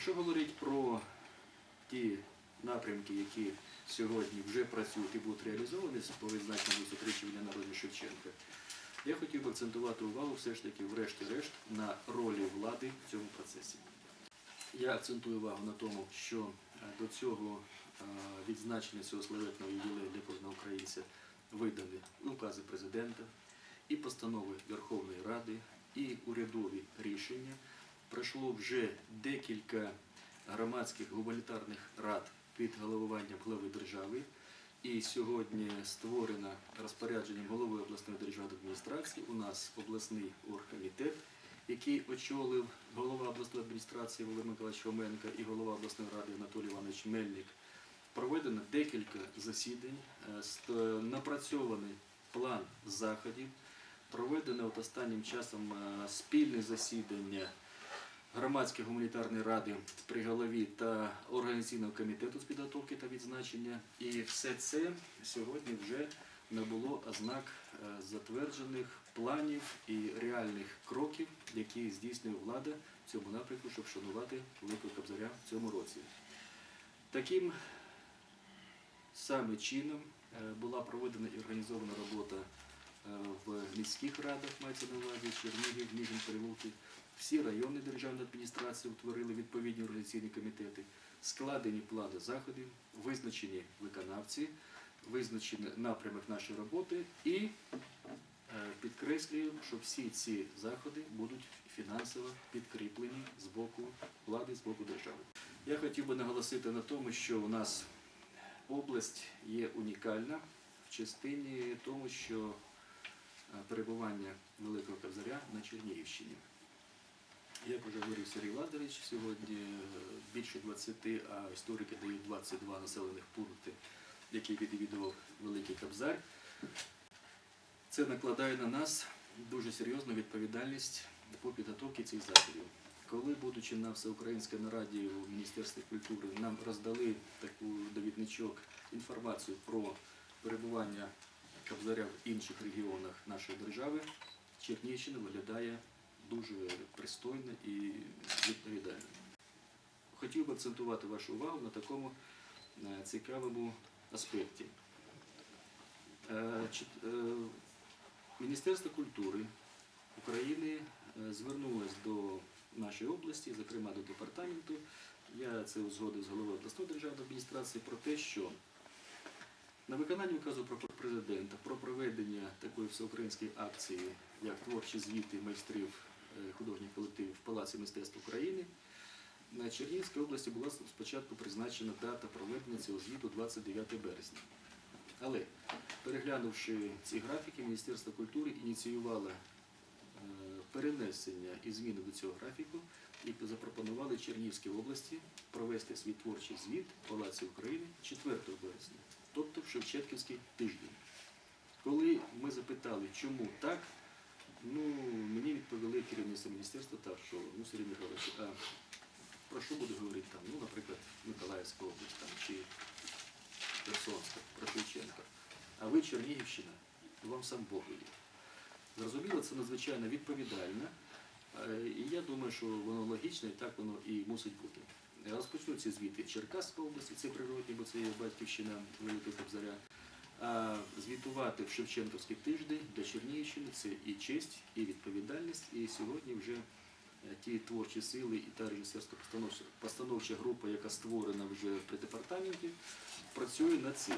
Якщо говорити про ті напрямки, які сьогодні вже працюють і будуть реалізовані по відзначенню 230 дня народження Шевченка, я хотів би акцентувати увагу все ж таки, врешті-решт, на ролі влади в цьому процесі. Я акцентую увагу на тому, що е, до цього е, відзначення цього славетного ювілею для кожного українця видали укази президента, і постанови Верховної Ради, і урядові рішення. Пройшло вже декілька громадських гуманітарних рад під головуванням глави держави. І сьогодні створено розпорядженням голови обласної державної адміністрації. У нас обласний оргкомітет, який очолив голова обласної адміністрації Володимир Миколаївич Хоменко і голова обласної ради Анатолій Іванович Мельник. Проведено декілька засідань, е, напрацьований план заходів, проведено от останнім часом е, спільне засідання громадської гуманітарної ради при голові та організаційного комітету з підготовки та відзначення. І все це сьогодні вже набуло ознак е, затверджених планів і реальних кроків, які здійснює влада в цьому напрямку, щоб шанувати Великого Кобзаря в цьому році. Таким саме чином е, була проведена і організована робота в міських радах, мається на увазі Чернігів, Ніжин, Перелуки. Всі районні державні адміністрації утворили відповідні організаційні комітети, складені плани заходів, визначені виконавці, визначений напрямок нашої роботи і е, підкреслюю, що всі ці заходи будуть фінансово підкріплені з боку влади, з боку держави. Я хотів би наголосити на тому, що у нас область є унікальна в частині тому, що е, перебування Великого Кобзаря на Чернігівщині. Як вже говорив Сергій Владимирович, сьогодні е, більше 20, а історики дають 22 населених пункти, які відвідував Великий Кобзар. Це накладає на нас дуже серйозну відповідальність по підготовці цих заходів. Коли, будучи на всеукраїнській нараді у Міністерстві культури, нам роздали таку довідничок інформацію про перебування Кобзаря в інших регіонах нашої держави, Чернігівщина виглядає дуже пристойно і відповідально. Хотів би акцентувати вашу увагу на такому е, цікавому аспекті. Е, е, Міністерство культури України звернулось до нашої області, зокрема до департаменту. Я це узгодив з головою обласної державної адміністрації про те, що на виконання указу про президента про проведення такої всеукраїнської акції, як творчі звіти майстрів е, художніх колективів в Палаці мистецтв України, на Чернігівській області була спочатку призначена дата проведення цього звіту 29 березня. Але переглянувши ці графіки, Міністерство культури ініціювало е, перенесення і зміни до цього графіку і запропонували Чернігівській області провести свій творчий звіт в Палаці України 4 березня, в Шевченківський тиждень. Коли ми запитали, чому так, ну, мені відповіли керівництво міністерства так, що ну, Сергій Михайлович, а про що буде говорити там, ну, наприклад, Миколаївська область там, чи Херсонська, про Шевченка. А ви Чернігівщина, вам сам Бог велів. Зрозуміло, це надзвичайно відповідально. Е, І я думаю, що воно логічно і так воно і мусить бути. Я розпочну ці звіти Черкаської області, це природні, бо це є батьківщина Великого Кобзаря. А звітувати в Шевченківський тиждень для Чернігівщини це і честь, і відповідальність. І сьогодні вже е, ті творчі сили і та режисерська постановча, постановча група, яка створена вже при департаменті, працює над цим.